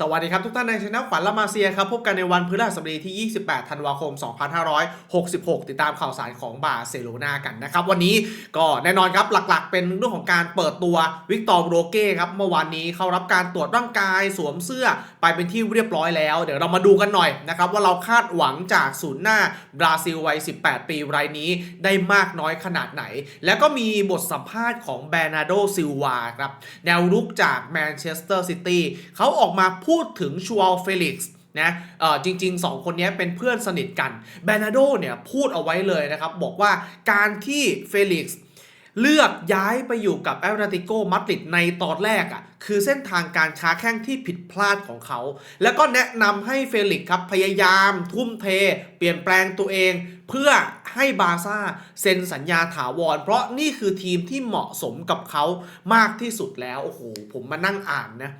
สวัสดีครับทุกท่านในช anel ขวัญละมาเซียครับพบกันในวันพฤหัสบดีที่ 28 ธันวาคม 2566 ติดตามข่าวสารของบาร์เซโลนากันนะครับ วันนี้ก็แน่นอนครับหลักๆ เป็นเรื่องของการเปิดตัววิกตอร์โรเก้ครับเมื่อวานนี้เข้ารับการตรวจร่างกายสวมเสื้อไปเป็นที่เรียบร้อยแล้ว เดี๋ยวเรามาดูกันหน่อยนะครับว่าเราคาดหวังจากศูนย์หน้าบราซิลวัย 18 ปีรายนี้ได้มากน้อยขนาดไหน แล้วก็มีบทสัมภาษณ์ของแบรนาโดซิลวาครับแนวรุกจากแมนเชสเตอร์ซิตี้เขาออกมาพูดถึงชัวเฟลิกซ์นะจริง ๆ 2 คนนี้เป็นเพื่อนสนิทกันแบนาโดเนี่ยพูดเอาไว้เลยนะครับ บอกว่าการที่เฟลิกซ์เลือกย้ายไปอยู่กับแอตเลติโกมาดริดในตอนแรกอะ่ะคือเส้นทางการค้าแข้งที่ผิดพลาดของเขา แล้วก็แนะนำให้เฟลิกซ์ครับพยายามทุ่มเท เปลี่ยนแปลงตัวเอง เพื่อให้บาซ่าเซ็นสัญญาถาวร เพราะนี่คือทีมที่เหมาะสมกับเขามากที่สุดแล้ว โอ้โห ผมมานั่งอ่านนะ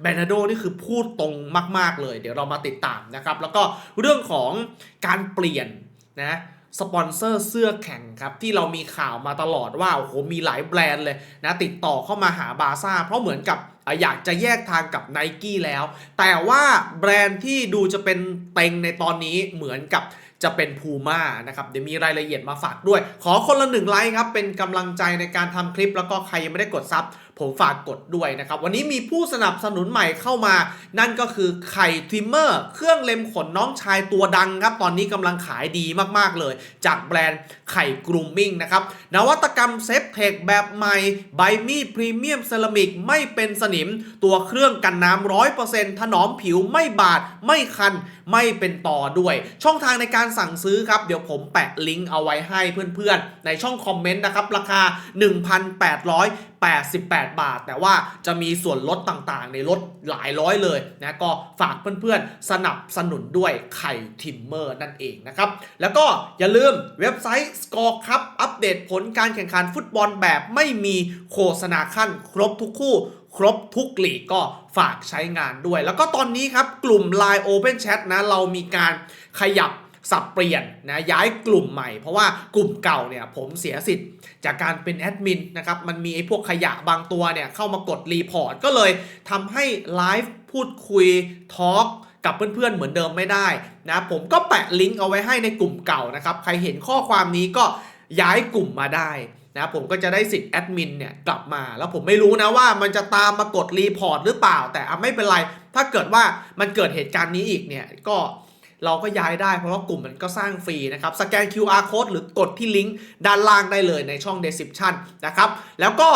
แบรนาโดนี่คือพูดตรงมาก ๆ เลย เดี๋ยวเรามาติดตามนะครับ แล้วก็เรื่องของการเปลี่ยนนะสปอนเซอร์เสื้อแข่งครับที่เรามีข่าวมาตลอดว่าโอ้โหมีหลายแบรนด์เลยนะติดต่อเข้ามาหาบาซ่า เพราะเหมือนกับอะอยากจะแยกทางกับไนกี้แล้ว แต่ว่าแบรนด์ที่ดูจะเป็นเต็งในตอนนี้เหมือนกับจะเป็นพูม่านะครับ เดี๋ยวมีรายละเอียดมาฝากด้วย ขอคนละหนึ่งไลค์ครับ เป็นกำลังใจในการทำคลิปแล้วก็ใครยังไม่ได้กดซับผมฝากกดด้วยนะครับ วันนี้มีผู้สนับสนุนใหม่เข้ามา นั่นก็คือไข่ทริมเมอร์ เครื่องเล็มขนน้องชายตัวดังครับ ตอนนี้กำลังขายดีมากๆเลย จากแบรนด์ไข่กรูมมิ่งนะครับ นวัตกรรมเซฟเทคแบบใหม่ ใบมีดพรีเมียมเซรามิกไม่เป็นสนิม ตัวเครื่องกันน้ำร้อยเปอร์เซ็นต์ถนอมผิวไม่บาด ไม่คัน ไม่เป็นต่อด้วย ช่องทางในการสั่งซื้อครับ เดี๋ยวผมแปะลิงก์เอาไว้ให้เพื่อนๆ ในช่องคอมเมนต์นะครับ ราคา 1,888บาท แต่ว่าจะมีส่วนลดต่างๆ ในลดหลายร้อยเลยนะก็ฝากเพื่อนๆ สนับสนุนด้วยไข่ทิมเมอร์นั่นเองนะครับ แล้วก็อย่าลืมเว็บไซต์ Score ครับอัปเดตผลการแข่งขันฟุตบอลแบบไม่มีโฆษณาขั้นครบทุกคู่ครบทุกลีกก็ฝากใช้งานด้วย แล้วก็ตอนนี้ครับกลุ่ม Line Open Chat นะเรามีการขยับ สับเปลี่ยนนะย้ายกลุ่มใหม่ เพราะว่ากลุ่มเก่าเนี่ยผมเสียสิทธิ์จากการเป็นแอดมินนะครับมันมีไอ้พวกขยะบางตัวเนี่ยเข้ามากดรีพอร์ตก็เลยทำให้ไลฟ์พูดคุยทอล์กกับเพื่อนๆ เหมือนเดิมไม่ได้นะผมก็แปะลิงก์เอาไว้ให้ในกลุ่มเก่านะครับ ใครเห็นข้อความนี้ก็ย้ายกลุ่มมาได้นะผมก็จะได้สิทธิ์แอดมินเนี่ยกลับมา แล้วผมไม่รู้นะว่ามันจะตามมากดรีพอร์ตหรือเปล่า แต่อไม่เป็นไร ถ้าเกิดว่ามันเกิดเหตุการณ์นี้อีกเนี่ยก็ เราก็ย้ายได้เพราะว่ากลุ่มมันก็สร้างฟรีนะครับสแกน QR code หรือกดที่ลิงก์ด้านล่างได้เลยในช่อง description นะครับแล้วก็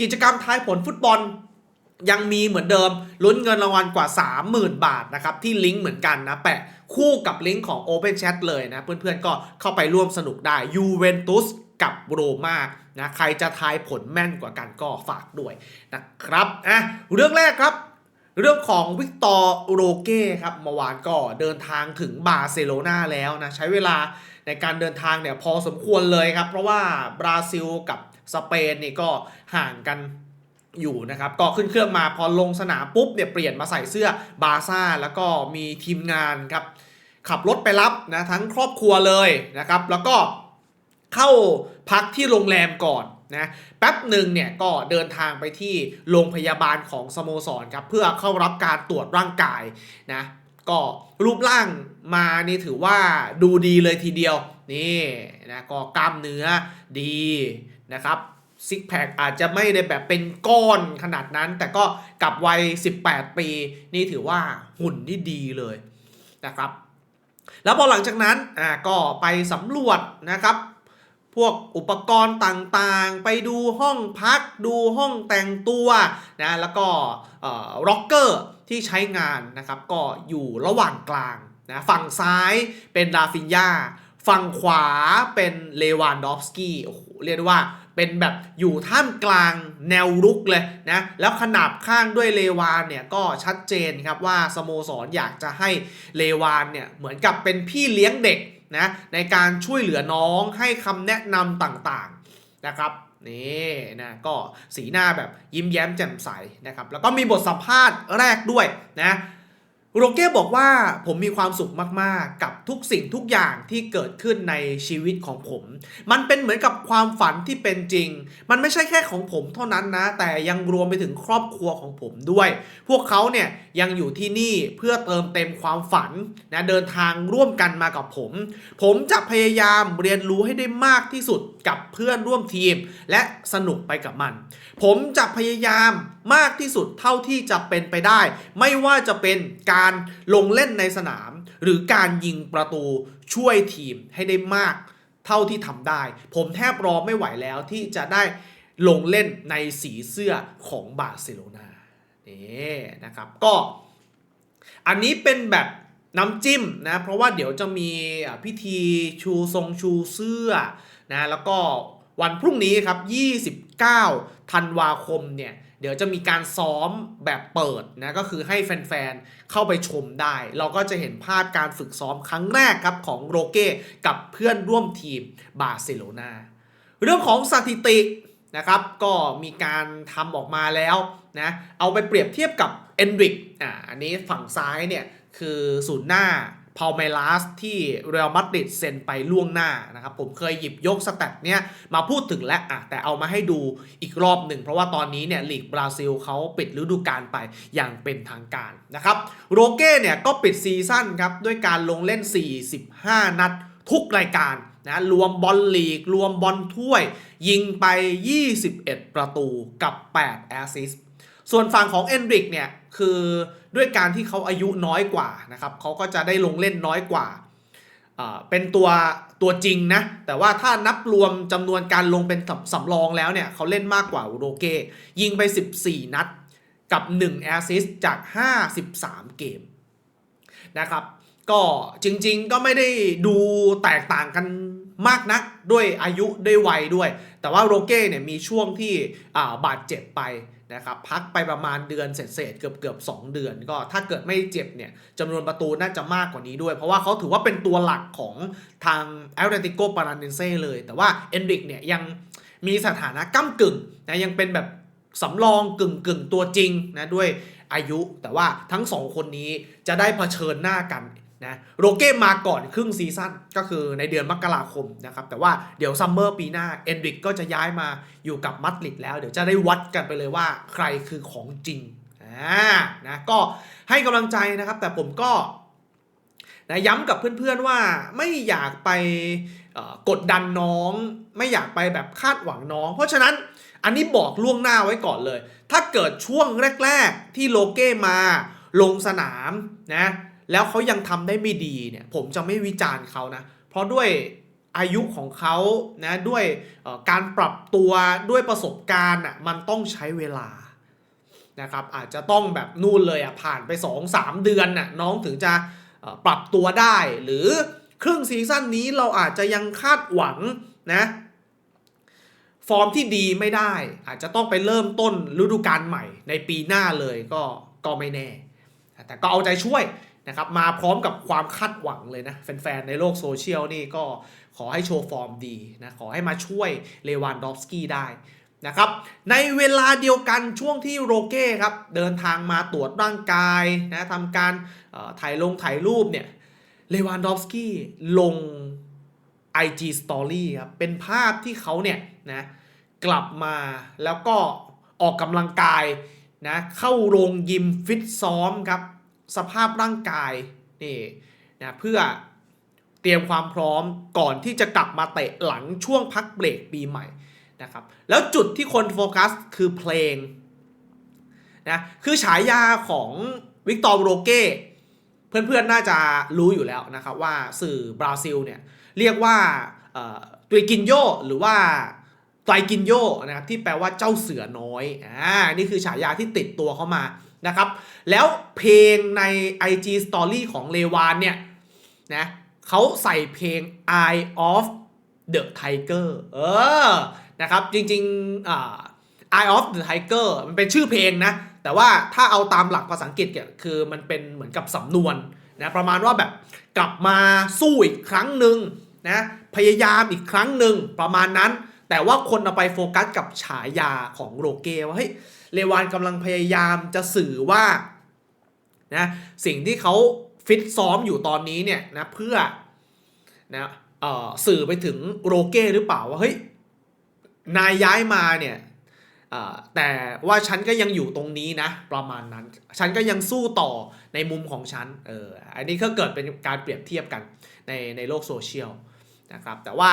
กิจกรรมทายผลฟุตบอลยังมีเหมือนเดิมลุ้นเงินรางวัลกว่า 30,000 บาทนะครับที่ลิงก์เหมือนกันนะแปะคู่กับลิงก์ของ Open Chat เลยนะเพื่อนๆก็เข้าไปร่วมสนุกได้ยูเวนตุสกับโรมานะใครจะทายผลแม่นกว่ากันก็ฝากด้วยนะครับอะเรื่องแรกครับ เรื่องของวิกตอร์โรเก้ครับเมื่อวานก็เดินทางถึงบาร์เซโลนาแล้วนะ ใช้เวลาในการเดินทางเนี่ยพอสมควรเลยครับ เพราะว่าบราซิลกับสเปนนี่ก็ห่างกันอยู่นะครับ ก็ขึ้นเครื่องมาพอลงสนามปุ๊บเนี่ยเปลี่ยนมาใส่เสื้อบาร์ซ่า แล้วก็มีทีมงานครับ ขับรถไปรับนะทั้งครอบครัวเลยนะครับ แล้วก็เข้าพักที่โรงแรมก่อน นะแป๊บหนึ่งเนี่ยก็เดินทางไปที่โรงพยาบาลของสโมสรครับเพื่อเข้ารับการตรวจร่างกายนะก็รูปร่างมานี่ถือว่าดูดีเลยทีเดียวนี่นะก็กล้ามเนื้อดีนะครับซิกแพคอาจจะไม่ได้แบบเป็นก้อนขนาดนั้น แต่ก็กับวัย 18 ปี นี่ถือว่าหุ่นที่ดีเลยนะครับ แล้วพอหลังจากนั้นอ่าก็ไปสำรวจนะครับ พวกอุปกรณ์ต่างๆ ไปดูห้องพักดูห้องแต่งตัวนะแล้วก็ร็อกเกอร์ที่ใช้งานนะครับก็อยู่ระหว่างกลางนะฝั่งซ้ายเป็นลาฟินยาฝั่งขวาเป็นเลวานดอฟสกี้โอ้โหเรียกได้ว่าเป็นแบบอยู่ท่ามกลางแนวรุกเลยนะแล้วขนาบข้างด้วยเลวานเนี่ยก็ชัดเจนครับว่าสโมสรอยากจะให้เลวานเนี่ยเหมือนกับเป็นพี่เลี้ยงเด็ก นะในการช่วยเหลือน้องให้คำแนะนำต่างๆนะครับนี่นะก็สีหน้าแบบยิ้มแย้มแจ่มใสนะครับแล้วก็มีบทสัมภาษณ์แรกด้วยนะ โรเก้บอกว่าผมมีความสุขมากๆ กับทุกสิ่งทุกอย่างที่เกิดขึ้นในชีวิตของผม มันเป็นเหมือนกับความฝันที่เป็นจริง มันไม่ใช่แค่ของผมเท่านั้นนะ แต่ยังรวมไปถึงครอบครัวของผมด้วย พวกเขาเนี่ยยังอยู่ที่นี่เพื่อเติมเต็มความฝันนะเดินทางร่วมกันมากับผม ผมจะพยายามเรียนรู้ให้ได้มากที่สุดกับเพื่อนร่วมทีม และสนุกไปกับมัน ผมจะพยายาม มากที่สุดเท่าที่จะเป็นไปได้ ไม่ว่าจะเป็นการลงเล่นในสนาม หรือการยิงประตูช่วยทีมให้ได้มากเท่าที่ทำได้ ผมแทบรอไม่ไหวแล้วที่จะได้ลงเล่นในสีเสื้อของบาร์เซโลนานี่นะครับก็อันนี้เป็นแบบน้ำจิ้มนะเพราะว่าเดี๋ยวจะมีพิธีชูทรงชูเสื้อนะแล้วก็วันพรุ่งนี้ครับ 29 ธันวาคมเนี่ย ดี๋ยวจะมีการซ้อมแบบเปิดนะก็คือให้แฟนๆ เข้าไปชมได้ เราก็จะเห็นภาพการฝึกซ้อมครั้งแรกครับของโรเก้กับเพื่อนร่วมทีมบาร์เซโลนาเรื่องของสถิตินะครับก็มีการทำออกมาแล้วนะเอาไปเปรียบเทียบกับเอนริกอ่าอันนี้ฝั่งซ้ายเนี่ยคือศูนย์หน้า พาเมลาสที่เรอัลมาดริดเซ็นไปล่วงหน้านะครับผมเคยหยิบยกสแตทเนี้ยมาพูดถึงแล้วอะแต่เอามาให้ดูอีกรอบหนึ่ง เพราะว่าตอนนี้เนี่ยลีกบราซิลเขาปิดฤดูกาลไปอย่างเป็นทางการนะครับโรเก้เนี่ยก็ปิดซีซั่นครับด้วยการลงเล่น 45 นัดทุกรายการนะรวมบอลลีก รวมบอลถ้วย ยิงไป 21 ประตูกับ 8 แอสซิสต ส่วนฝั่งของเอนริกเนี่ยคือด้วยการที่เขาอายุน้อยกว่านะครับเขาก็จะได้ลงเล่นน้อยกว่า เป็นตัวตัวจริงนะ แต่ว่าถ้านับรวมจำนวนการลงเป็นสำสำรองแล้วเนี่ยเขาเล่นมากกว่าโรเกยิงไป 14 นัดกับ 1 แอสซิสจาก 53 เกมนะครับก็จริงๆก็ไม่ได้ดูแตกต่างกันมากนักด้วยอายุด้วยวัยด้วย แต่ว่าโรเก้เนี่ยมีช่วงที่อ่าบาดเจ็บไป นะครับพักไปประมาณเดือนเศษเกือบเกือบๆ2เดือน ก็ถ้าเกิดไม่เจ็บเนี่ยจำนวนประตูน่าจะมากกว่านี้ด้วย เพราะว่าเขาถือว่าเป็นตัวหลักของทางแอตเลติโกปาราเนเซ่เลย แต่ว่าเอนริกเนี่ยยังมีสถานะก้ากึ่งนะยังเป็นแบบสำรองกึ่งกึ่งตัวจริงนะด้วยอายุ แต่ว่าทั้งสองคนนี้จะได้เผชิญหน้ากัน นะโรเก้มาก่อนครึ่งซีซั่นก็คือในเดือนมกราคมนะครับแต่ว่าเดี๋ยวซัมเมอร์ปีหน้าเอนริกก็จะย้ายมาอยู่กับมัดริดแล้ว เดี๋ยวจะได้วัดกันไปเลยว่าใครคือของจริงอ่านะก็ให้กำลังใจนะครับ แต่ผมก็นะย้ำกับเพื่อนๆว่าไม่อยากไปกดดันน้อง ไม่อยากไปแบบคาดหวังน้อง เพราะฉะนั้นอันนี้บอกล่วงหน้าไว้ก่อนเลย ถ้าเกิดช่วงแรก ๆ ที่โลเก้มาลงสนามนะ แล้วเขายังทำได้ไม่ดีเนี่ยผมจะไม่วิจารณ์เขานะ เพราะด้วยอายุของเขานะด้วยการปรับตัวด้วยประสบการณ์อะมันต้องใช้เวลานะครับอาจจะต้องแบบนู่นเลยอะผ่านไป 2-3 เดือนน่ะน้องถึงจะปรับตัวได้ หรือครึ่งซีซั่นนี้เราอาจจะยังคาดหวังนะฟอร์มที่ดีไม่ได้ อาจจะต้องไปเริ่มต้นฤดูกาลใหม่ในปีหน้าเลยก็ก็ไม่แน่ แต่ก็เอาใจช่วย นะครับมาพร้อมกับความคาดหวังเลยนะแฟนๆในโลกโซเชียลนี่ก็ขอให้โชว์ฟอร์มดีนะขอให้มาช่วยเลวานดอฟสกี้ได้นะครับในเวลาเดียวกันช่วงที่โรเก้ครับเดินทางมาตรวจร่างกายนะทำการถ่ายลงถ่ายรูปเนี่ยเลวานดอฟสกี้ลง IG Story ครับเป็นภาพที่เขาเนี่ยนะกลับมาแล้วก็ออกกำลังกายนะเข้าโรงยิมฟิตซ้อมครับ สภาพร่างกายนี่นะเพื่อเตรียมความพร้อมก่อนที่จะกลับมาเตะหลังช่วงพักเบรกปีใหม่นะครับแล้วจุดที่คนโฟกัสคือเพลงนะคือฉายาของวิกตอร์โรเก้เพื่อนๆ น่าจะรู้อยู่แล้วนะครับว่าสื่อบราซิลเนี่ยเรียกว่าตุยกินโยหรือว่าไตรกินโยนะครับที่แปลว่าเจ้าเสือน้อยอ่านี่คือฉายาที่ติดตัวเขามา นะครับ แล้วเพลงใน IG Story ของเลวานเนี่ยนะเขาใส่เพลง Eye of the Tiger เออนะครับจริงๆอ่า Eye of the Tiger มันเป็นชื่อเพลงนะ แต่ว่าถ้าเอาตามหลักภาษาอังกฤษเนี่ยคือมันเป็นเหมือนกับสำนวนนะประมาณว่าแบบกลับมาสู้อีกครั้งหนึ่งนะพยายามอีกครั้งหนึ่งประมาณนั้น แต่ว่าคนเอาไปโฟกัสกับฉายาของโรเก้ว่าเฮ้ย เลวานกำลังพยายามจะสื่อว่านะสิ่งที่เขาฟิตซ้อมอยู่ตอนนี้เนี่ยนะเพื่อนะเออสื่อไปถึงโรเก้หรือเปล่าว่าเฮ้ยนายย้ายมาเนี่ยแต่ว่าฉันก็ยังอยู่ตรงนี้นะ ประมาณนั้น ฉันก็ยังสู้ต่อในมุมของฉันเอออันนี้ก็เกิดเป็นการเปรียบเทียบกันในในโลกโซเชียลนะครับแต่ว่า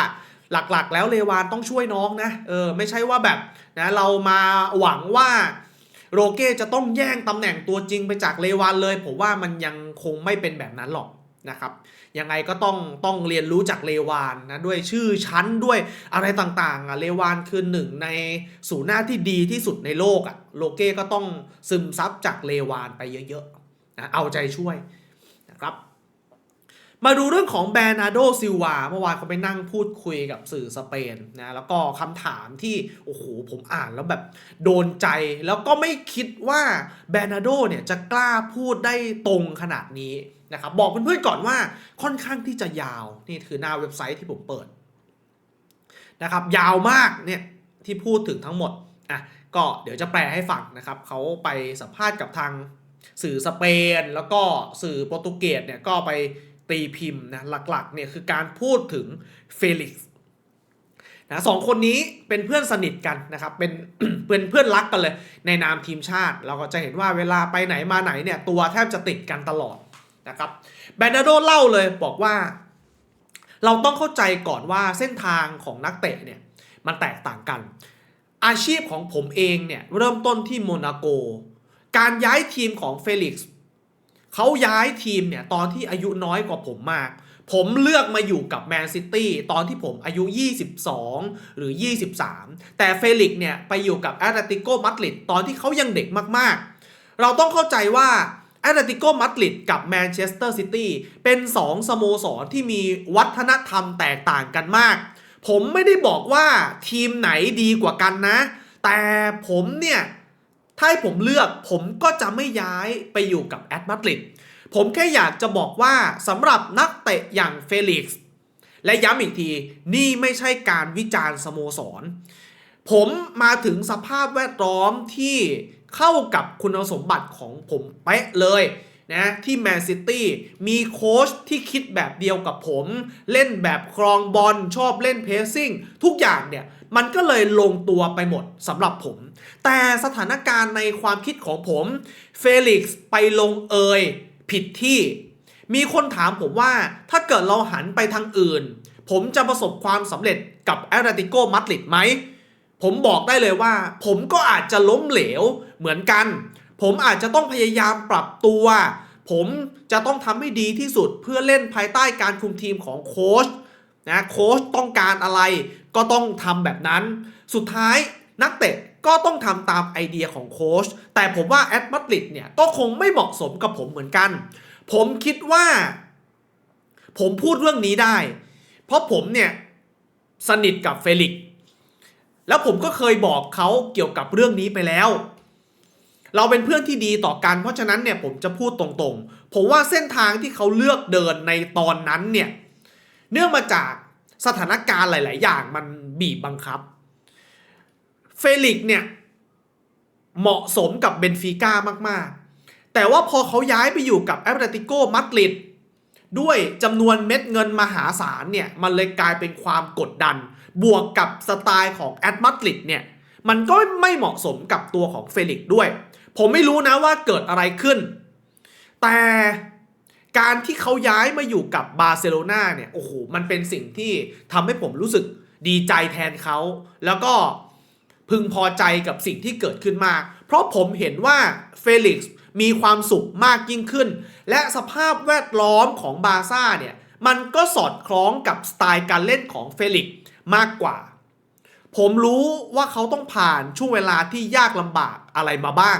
หลักๆ แล้วเลวานต้องช่วยน้องนะเออไม่ใช่ว่าแบบนะเรามาหวังว่าโรเก้จะต้องแย่งตำแหน่งตัวจริงไปจากเลวานเลย ผมว่ามันยังคงไม่เป็นแบบนั้นหรอกนะครับยังไงก็ต้องต้องเรียนรู้จากเลวานนะด้วยชื่อชั้นด้วยอะไรต่างๆอะเลวานคือหนึ่งในศูนย์หน้าที่ดีที่สุดในโลกอะโรเก้ก็ต้องซึมซับจากเลวานไปเยอะๆนะเอาใจช่วยนะครับ มาดูเรื่องของแบรนาโดซิลวาเมื่อวานเขาไปนั่งพูดคุยกับสื่อสเปนนะแล้วก็คำถามที่ โอ้โห ผมอ่านแล้วแบบโดนใจ แล้วก็ไม่คิดว่าแบรนาโดเนี่ยจะกล้าพูดได้ตรงขนาดนี้นะครับบอกเพื่อนๆก่อนว่าค่อนข้างที่จะยาว นี่คือหน้าเว็บไซต์ที่ผมเปิดนะครับยาวมากเนี่ยที่พูดถึงทั้งหมดอะก็เดี๋ยวจะแปลให้ฟังนะครับเขาไปสัมภาษณ์กับทางสื่อสเปน แล้วก็สื่อโปรตุเกสเนี่ยก็ไป ตีพิมพ์นะหลักๆเนี่ยคือการพูดถึงเฟลิกซ์นะสองคนนี้เป็นเพื่อนสนิทกันนะครับเป็นเป็นเพื่อนรักกันเลย ในนามทีมชาติ เราก็จะเห็นว่าเวลาไปไหนมาไหนเนี่ยตัวแทบจะติดกันตลอดนะครับแบรนาโดเล่าเลยบอกว่า เราต้องเข้าใจก่อนว่าเส้นทางของนักเตะเนี่ยมันแตกต่างกัน อาชีพของผมเองเนี่ยเริ่มต้นที่โมนาโก การย้ายทีมของเฟลิกซ์ เขาย้ายทีมเนี่ยตอนที่อายุน้อยกว่าผมมาก ผมเลือกมาอยู่กับแมนซิตี้ตอนที่ผมอายุ 22 หรือ 23 แต่เฟลิกซ์เนี่ยไปอยู่กับแอตเลติโกมาดริดตอนที่เขายังเด็กมากๆ เราต้องเข้าใจว่าแอตเลติโกมาดริดกับแมนเชสเตอร์ซิตี้เป็น 2 สโมสรที่มีวัฒนธรรมแตกต่างกันมาก ผมไม่ได้บอกว่าทีมไหนดีกว่ากันนะ แต่ผมเนี่ย ถ้าให้ผมเลือกผมก็จะไม่ย้ายไปอยู่กับแอตมาดริดผมแค่อยากจะบอกว่าสำหรับนักเตะอย่างเฟลิกซ์และย้ำอีกทีนี่ไม่ใช่การวิจารณ์สโมสร ผมมาถึงสภาพแวดล้อมที่เข้ากับคุณสมบัติของผมเป๊ะเลยนะที่แมนซิตี้มีโค้ชที่คิดแบบเดียวกับผม เล่นแบบครองบอลชอบเล่นเพสซิ่งทุกอย่างเนี่ย มันก็เลยลงตัวไปหมดสำหรับผม แต่สถานการณ์ในความคิดของผมเฟลิกซ์ไปลงเอยผิดที่ มีคนถามผมว่าถ้าเกิดเราหันไปทางอื่น ผมจะประสบความสำเร็จกับแอตเลติโกมาดริดไหม ผมบอกได้เลยว่า ผมก็อาจจะล้มเหลวเหมือนกัน ผมอาจจะต้องพยายามปรับตัว ผมจะต้องทำให้ดีที่สุดเพื่อเล่นภายใต้การคุมทีมของโค้ช นะโค้ชต้องการอะไรก็ต้องทำแบบนั้น สุดท้ายนักเตะก็ต้องทำตามไอเดียของโค้ชแต่ผมว่าแอตมาดริดเนี่ยก็คงไม่เหมาะสมกับผมเหมือนกัน ผมคิดว่า ผมพูดเรื่องนี้ได้ เพราะผมเนี่ยสนิทกับเฟลิกซ์แล้วผมก็เคยบอกเขาเกี่ยวกับเรื่องนี้ไปแล้ว เราเป็นเพื่อนที่ดีต่อกัน เพราะฉะนั้นเนี่ยผมจะพูดตรงๆ ผมว่าเส้นทางที่เขาเลือกเดินในตอนนั้นเนี่ย เนื่องมาจากสถานการณ์หลาย ๆ อย่างมันบีบบังคับ เฟลิกซ์เนี่ยเหมาะสมกับเบนฟิก้ามาก ๆ แต่ว่าพอเขาย้ายไปอยู่กับแอตเลติโกมาดริดด้วยจำนวนเม็ดเงินมหาศาลเนี่ย มันเลยกลายเป็นความกดดัน บวกกับสไตล์ของแอตมาดริดเนี่ย มันก็ไม่เหมาะสมกับตัวของเฟลิกซ์ด้วย ผมไม่รู้นะว่าเกิดอะไรขึ้น แต่ การที่เขาย้ายมาอยู่กับบาร์เซโลนาเนี่ยโอ้โหมันเป็นสิ่งที่ทำให้ผมรู้สึกดีใจแทนเขา แล้วก็พึงพอใจกับสิ่งที่เกิดขึ้นมาก เพราะผมเห็นว่าเฟลิกซ์มีความสุขมากยิ่งขึ้น และสภาพแวดล้อมของบาร์ซ่าเนี่ยมันก็สอดคล้องกับสไตล์การเล่นของเฟลิกซ์มากกว่า ผมรู้ว่าเขาต้องผ่านช่วงเวลาที่ยากลำบากอะไรมาบ้าง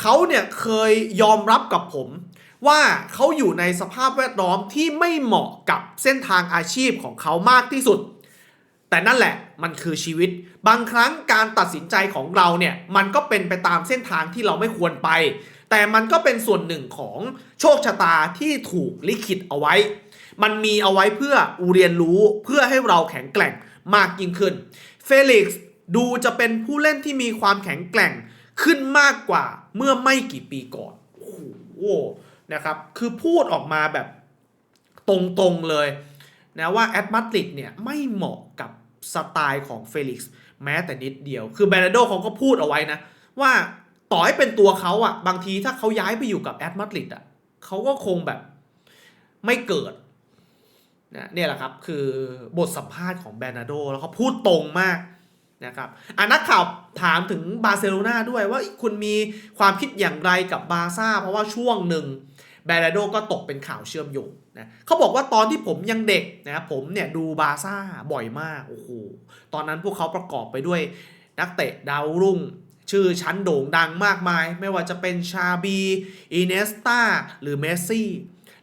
เขาเนี่ยเคยยอมรับกับผม ว่าเขาอยู่ในสภาพแวดล้อมที่ไม่เหมาะกับเส้นทางอาชีพของเขามากที่สุด แต่นั่นแหละมันคือชีวิต บางครั้งการตัดสินใจของเราเนี่ยมันก็เป็นไปตามเส้นทางที่เราไม่ควรไป แต่มันก็เป็นส่วนหนึ่งของโชคชะตาที่ถูกลิขิตเอาไว้ มันมีเอาไว้เพื่อเรียนรู้เพื่อให้เราแข็งแกร่งมากยิ่งขึ้น เฟลิกซ์ดูจะเป็นผู้เล่นที่มีความแข็งแกร่งขึ้นมากกว่าเมื่อไม่กี่ปีก่อน โอ้โห นะครับ คือพูดออกมาแบบตรงๆเลยนะว่าแอตมาติดเนี่ยไม่เหมาะกับสไตล์ของเฟลิกซ์แม้แต่นิดเดียว คือแบรนาโดเขาก็พูดเอาไว้นะ ว่าต่อให้เป็นตัวเขาอะบางทีถ้าเขาย้ายไปอยู่กับแอตมาติดอะเขาก็คงแบบไม่เกิดนะเนี่ยแหละครับ คือบทสัมภาษณ์ของแบรนาโดแล้วเขาพูดตรงมากนะครับอะนักข่าวถามถึงบาร์เซโลนาด้วยว่าคุณมีความคิดอย่างไรกับบาร์ซ่าเพราะว่าช่วงหนึ่ง แบรนโดก็ตกเป็นข่าวเชื่อมโยงนะเขาบอกว่าตอนที่ผมยังเด็กนะผมเนี่ยดูบาซ่าบ่อยมากโอ้โหตอนนั้นพวกเขาประกอบไปด้วยนักเตะดาวรุ่ง ชื่อชั้นโด่งดังมากมาย ไม่ว่าจะเป็นชาบีอินเนสตาหรือเมสซี่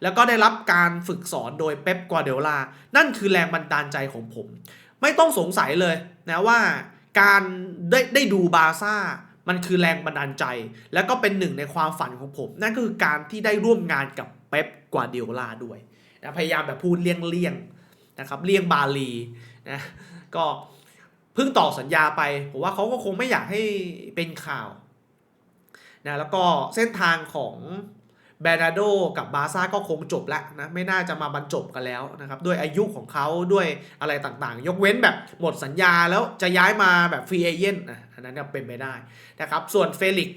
แล้วก็ได้รับการฝึกสอนโดยเป๊ปกวาเดลา นั่นคือแรงบันดาลใจของผม ไม่ต้องสงสัยเลยนะว่าการได้ได้ดูบาซ่า มันคือแรงบันดาลใจ แล้วก็เป็นหนึ่งในความฝันของผม นั่นก็คือการที่ได้ร่วมงานกับเป๊ปกวาเดโอลาด้วยนะพยายามแบบพูดเลี่ยงๆนะครับเลี่ยงบาลีนะก็เพิ่งต่อสัญญาไปผมว่าเขาก็คงไม่อยากให้เป็นข่าวนะแล้วก็เส้นทางของ แบรนาโดกับบาซ่าก็คงจบแล้วนะไม่น่าจะมาบรรจบกันแล้วนะครับด้วยอายุของเขาด้วยอะไรต่างๆ ยกเว้นแบบหมดสัญญาแล้วจะย้ายมาแบบฟรีเอเจนต์นะอันนั้นก็เป็นไปได้นะครับส่วนเฟลิก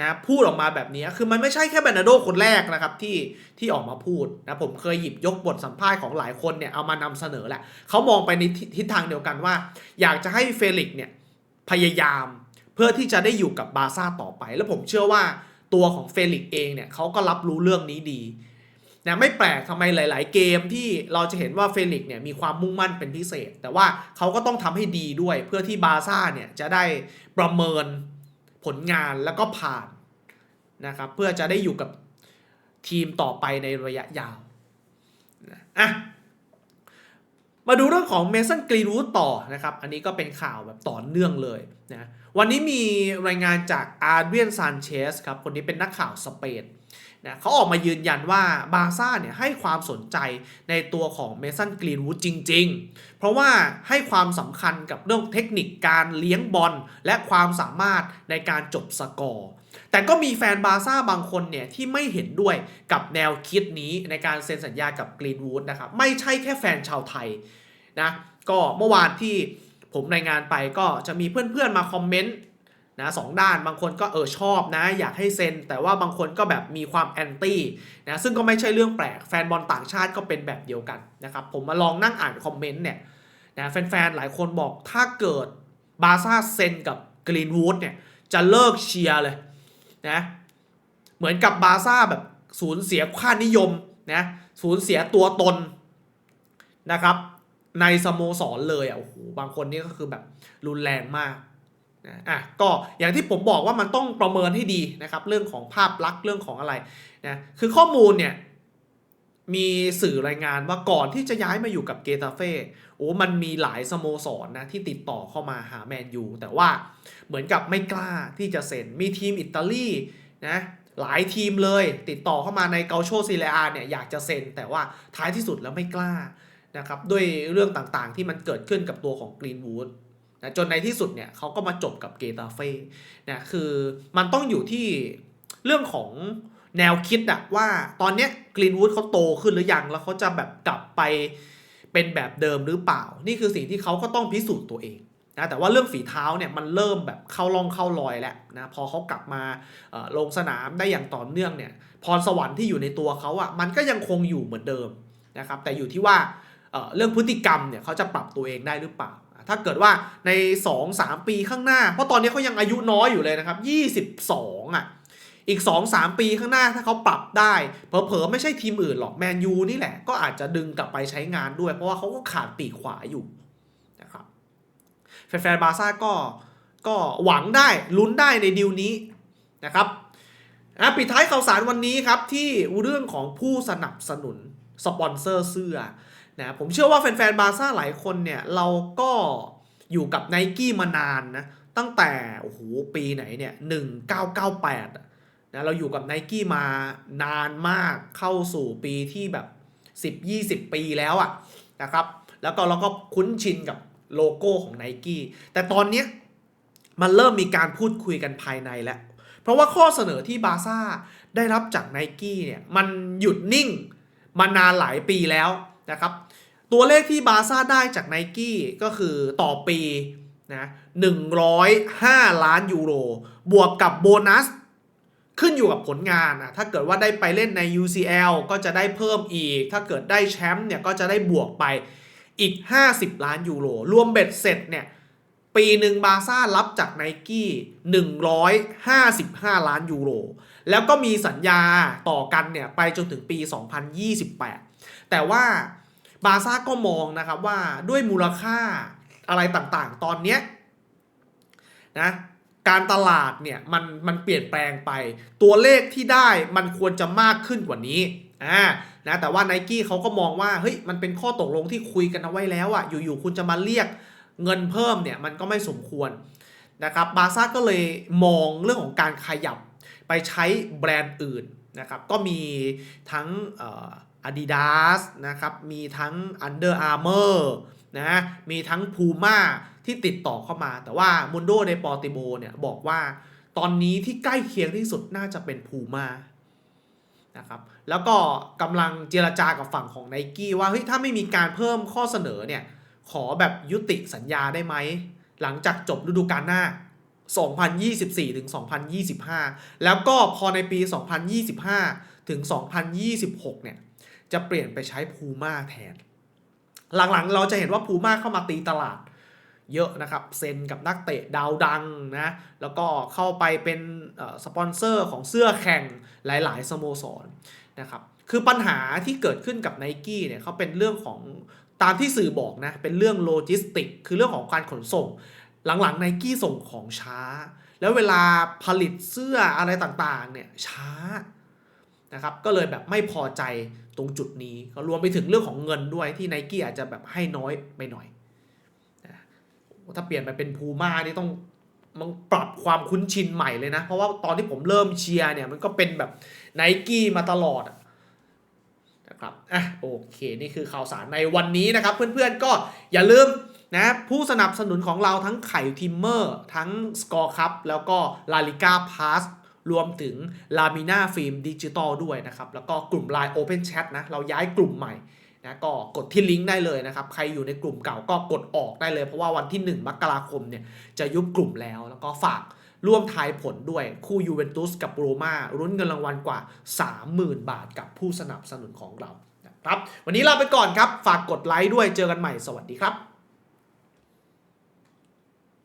นะพูดออกมาแบบนี้คือมันไม่ใช่แค่แบรนาโดคนแรกนะครับที่ที่ออกมาพูดนะผมเคยหยิบยกบทสัมภาษณ์ของหลายคนเนี่ยเอามานำเสนอแหละเขามองไปในทิศทางเดียวกันว่า อยากจะให้เฟลิกเนี่ยพยายามเพื่อที่จะได้อยู่กับบาซ่าต่อไป แล้วผมเชื่อว่า ตัวของเฟลิกซ์เองเนี่ยเขาก็รับรู้เรื่องนี้ดีนะไม่แปลกทำไมหลาย ๆ เกมที่เราจะเห็นว่าเฟลิกซ์เนี่ยมีความมุ่งมั่นเป็นพิเศษ แต่ว่าเขาก็ต้องทำให้ดีด้วย เพื่อที่บาซ่าเนี่ยจะได้ประเมินผลงานแล้วก็ผ่านนะครับเพื่อจะได้อยู่กับทีมต่อไปในระยะยาวนะอะมาดูเรื่องของเมสันกรีนวูดต่อนะครับ อันนี้ก็เป็นข่าวแบบต่อเนื่องเลยนะ วันนี้มีรายงานจากอาร์เวียนซานเชสครับ คนนี้เป็นนักข่าวสเปนนะเขาออกมายืนยันว่าบาร์ซ่าเนี่ยให้ความสนใจในตัวของเมสันกรีนวูดจริง ๆ เพราะว่าให้ความสำคัญกับเรื่องเทคนิคการเลี้ยงบอลและความสามารถในการจบสกอร์ แต่ก็มีแฟนบาร์ซ่าบางคนเนี่ยที่ไม่เห็นด้วยกับแนวคิดนี้ในการเซ็นสัญญากับกรีนวูดนะครับ ไม่ใช่แค่แฟนชาวไทยนะ ก็เมื่อวานที่ ผมรายงานไปก็จะมีเพื่อนๆมาคอมเมนต์นะสองด้านบางคนก็เออชอบนะ อยากให้เซ็น แต่ว่าบางคนก็แบบมีความแอนตี้นะซึ่งก็ไม่ใช่เรื่องแปลกแฟนบอลต่างชาติก็เป็นแบบเดียวกันนะครับผมมาลองนั่งอ่านคอมเมนต์เนี่ยนะแฟนๆหลายคนบอกถ้าเกิดบาซ่าเซ็นกับกรีนวูดเนี่ยจะเลิกเชียร์เลยนะเหมือนกับบาซ่าแบบสูญเสียค่านิยมนะสูญเสียตัวตนนะครับ ในสโมสรเลยอะโอ้โหบางคนนี่ก็คือแบบรุนแรงมากนะอะก็อย่างที่ผมบอกว่ามันต้องประเมินให้ดีนะครับ เรื่องของภาพลักษณ์เรื่องของอะไรนะคือข้อมูลเนี่ยมีสื่อรายงานว่าก่อนที่จะย้ายมาอยู่กับเกตาเฟ่โอ้มันมีหลายสโมสรนนะที่ติดต่อเข้ามาหาแมนยูแต่ว่าเหมือนกับไม่กล้าที่จะเซ็นมีทีมอิตาลีนะหลายทีมเลยติดต่อเข้ามาในเกาโชซีเรียเนี่ยอยากจะเซ็นแต่ว่าท้ายที่สุดแล้วไม่กล้า นะครับด้วยเรื่องต่างๆที่มันเกิดขึ้นกับตัวของกรีนวูดนะจนในที่สุดเนี่ยเขาก็มาจบกับเกตาเฟ่นะคือมันต้องอยู่ที่เรื่องของแนวคิดอะว่าตอนเนี้ยกรีนวูดเขาโตขึ้นหรือยัง แล้วเขาจะแบบกลับไปเป็นแบบเดิมหรือเปล่า นี่คือสิ่งที่เขาก็ต้องพิสูจน์ตัวเองนะแต่ว่าเรื่องฝีเท้าเนี่ยมันเริ่มแบบเข้าล่องเข้ารอยแล้วนะพอเขากลับมาลงสนามได้อย่างต่อเนื่องเนี่ยพรสวรรค์ที่อยู่ในตัวเขาอะมันก็ยังคงอยู่เหมือนเดิมนะครับแต่อยู่ที่ว่า เเรื่องพฤติกรรมเนี่ยเขาจะปรับตัวเองได้หรือเปล่า ถ้าเกิดว่าใน 2-3 ปีข้างหน้า เพราะตอนนี้เขายังอายุน้อยอยู่เลยนะครับ 22อะอีก 2-3 ปีข้างหน้าถ้าเขาปรับได้ เผลอๆ ไม่ใช่ทีมอื่นหรอกแมนยูนี่แหละ ก็อาจจะดึงกลับไปใช้งานด้วย เพราะว่าเขาก็ขาดปีกขวาอยู่นะครับแฟนๆบาร์ซ่าก็ก็หวังได้ลุ้นได้ในดีลนี้นะครับอะปิดท้ายข่าวสารวันนี้ครับที่เรื่องของผู้สนับสนุนสปอนเซอร์เสื้อ นะผมเชื่อว่าแฟนๆบาร์ซ่าหลายคนเนี่ยเราก็อยู่กับไนกี้มานานนะตั้งแต่โอ้โหปีไหนเนี่ย1998นะเราอยู่กับไนกี้มานานมากเข้าสู่ปีที่แบบ 10-20 ปีแล้วอะนะครับแล้วก็เราก็คุ้นชินกับโลโก้ของไนกี้แต่ตอนนี้มันเริ่มมีการพูดคุยกันภายในแล้ว เพราะว่าข้อเสนอที่บาร์ซ่าได้รับจากไนกี้เนี่ยมันหยุดนิ่งมานานหลายปีแล้ว นะครับตัวเลขที่บาซ่าได้จากไนกี้ก็คือต่อปีนะ105 ล้านยูโร บวกกับโบนัส ขึ้นอยู่กับผลงานนะถ้าเกิดว่าได้ไปเล่นใน UCL ก็จะได้เพิ่มอีก ถ้าเกิดได้แชมป์เนี่ยก็จะได้บวกไปอีก 50 ล้านยูโร รวมเบ็ดเสร็จเนี่ยปีหนึ่งบาซ่ารับจากไนกี้155 ล้านยูโร แล้วก็มีสัญญาต่อกันเนี่ยไปจนถึงปี 2028 แต่ว่า บาซ่าก็มองนะครับว่าด้วยมูลค่าอะไรต่างๆ ตอนเนี้ยนะการตลาดเนี่ยมันมันเปลี่ยนแปลงไป ตัวเลขที่ได้มันควรจะมากขึ้นกว่านี้อ่านะแต่ว่าไนกี้เขาก็มองว่าเฮ้ยมันเป็นข้อตกลงที่คุยกันเอาไว้แล้วอะอยู่ๆคุณจะมาเรียกเงินเพิ่มเนี่ยมันก็ไม่สมควรนะครับบาซ่าก็เลยมองเรื่องของการขยับไปใช้แบรนด์อื่นนะครับก็มีทั้งเอ่อ Adidas นะครับ มีทั้ง Under Armour นะมีทั้ง Puma ที่ติดต่อเข้ามา แต่ว่า Mundo de Portivo เนี่ยบอกว่าตอนนี้ที่ใกล้เคียงที่สุดน่าจะเป็น Puma นะครับ แล้วก็กำลังเจรจากับฝั่งของ n i กี้ว่าเฮ้ยถ้าไม่มีการเพิ่มข้อเสนอเนี่ย ขอแบบยุติสัญญาได้ไหม หลังจากจบฤดูกาลหน้า 2024 ถึง 2025 แล้วก็พอในปี 2025 ถึง 2026 เนี่ย จะเปลี่ยนไปใช้พูม่าแทน หลังๆ เราจะเห็นว่าพูม่าเข้ามาตีตลาด เยอะนะครับ เซ็นกับนักเตะดาวดังนะ แล้วก็เข้าไปเป็นสปอนเซอร์ของเสื้อแข่งหลายๆ สโมสรนะครับคือปัญหาที่เกิดขึ้นกับไนกี้เนี่ยเขาเป็นเรื่องของตามที่สื่อบอกนะเป็นเรื่องโลจิสติก คือเรื่องของการขนส่ง หลังๆไนกี้ส่งของช้า แล้วเวลาผลิตเสื้ออะไรต่างๆเนี่ยช้านะครับก็เลยแบบไม่พอใจ รงจุดนี้ก็รวมไปถึงเรื่องของเงินด้วยที่ไนกี้อาจจะแบบให้น้อยไปหน่อย ถ้าเปลี่ยนไปเป็นพูม่านี่ต้องมันปรับความคุ้นชินใหม่เลยนะ เพราะว่าตอนที่ผมเริ่มเชียร์เนี่ย มันก็เป็นแบบไนกี้มาตลอดนะครับอะโอเค นี่คือข่าวสารในวันนี้นะครับ เพื่อนๆก็อย่าลืมนะผู้สนับสนุนของเราทั้งไข่ทิมเมอร์ ทั้งสกอร์คัพแล้วก็ลาลิก้าพาส รวมถึงลามิน่าฟิล์มดิจิตอลด้วยนะครับ แล้วก็กลุ่ม Line Open Chat นะ เราย้ายกลุ่มใหม่นะก็กดที่ลิงก์ได้เลยนะครับ ใครอยู่ในกลุ่มเก่าก็กดออกได้เลย เพราะว่าวันที่ 1 มกราคมเนี่ยจะยุบกลุ่มแล้ว แล้วก็ฝากร่วมทายผลด้วยคู่ยูเวนตุสกับโรมารุ้นเงินรางวัลกว่า 30,000 บาทกับผู้สนับสนุนของเรานะครับ วันนี้ลาไปก่อนครับ ฝากกดไลค์ด้วยเจอกันใหม่สวัสดีครับ